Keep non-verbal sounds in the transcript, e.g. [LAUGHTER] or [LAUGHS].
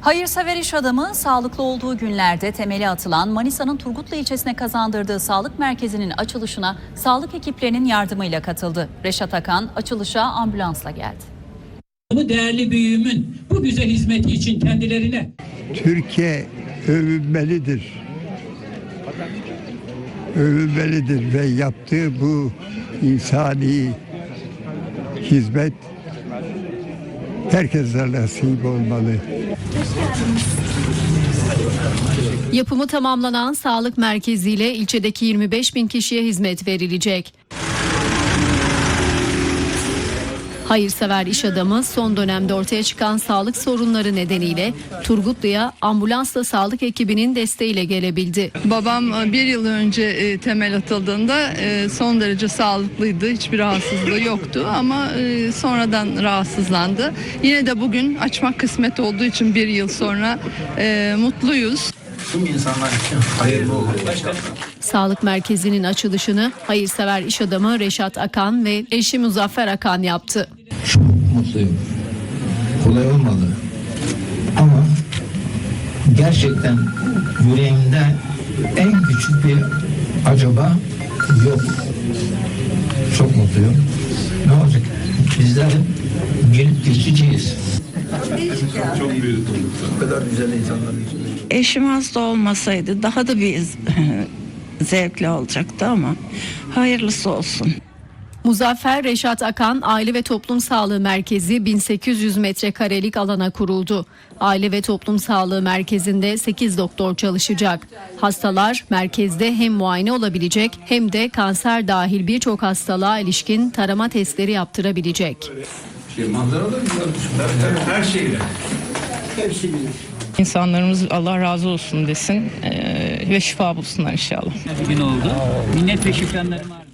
Hayırsever iş adamı sağlıklı olduğu günlerde temeli atılan Manisa'nın Turgutlu ilçesine kazandırdığı sağlık merkezinin açılışına sağlık ekiplerinin yardımıyla katıldı. Reşat Akan açılışa ambulansla geldi. Bu değerli büyüğümün bu güzel hizmeti için kendilerine Türkiye övünmelidir. Övünmelidir ve yaptığı bu insani hizmet herkese nasip olmalı. Yapımı tamamlanan sağlık merkeziyle ilçedeki 25 bin kişiye hizmet verilecek. Hayırsever iş adamı son dönemde ortaya çıkan sağlık sorunları nedeniyle Turgutlu'ya ambulansla sağlık ekibinin desteğiyle gelebildi. Babam e, bir yıl önce e, temel atıldığında e, son derece sağlıklıydı. Hiçbir rahatsızlığı yoktu ama sonradan rahatsızlandı. Yine de bugün açmak kısmet olduğu için bir yıl sonra mutluyuz. tüm insanlar için hayırlı olur. Sağlık merkezinin açılışını hayırsever iş adamı Reşat Akan ve eşi Muzaffer Akan yaptı. Çok mutluyum. Kolay olmadı. Ama gerçekten yüreğimde en küçük bir acaba yok. Çok mutluyum. Ne olacak? Bizler gelip geçiciyiz. Bu kadar güzel insanların içinde. Eşim hasta olmasaydı daha da bir [LAUGHS] zevkli olacaktı ama hayırlısı olsun. Muzaffer Reşat Akan Aile ve Toplum Sağlığı Merkezi 1800 metrekarelik alana kuruldu. Aile ve Toplum Sağlığı Merkezi'nde 8 doktor çalışacak. Hastalar merkezde hem muayene olabilecek hem de kanser dahil birçok hastalığa ilişkin tarama testleri yaptırabilecek. İnsanlarımız Allah razı olsun desin e, ve şifa bulsunlar inşallah. gün oldu. Minnet ve şükranlarımı arz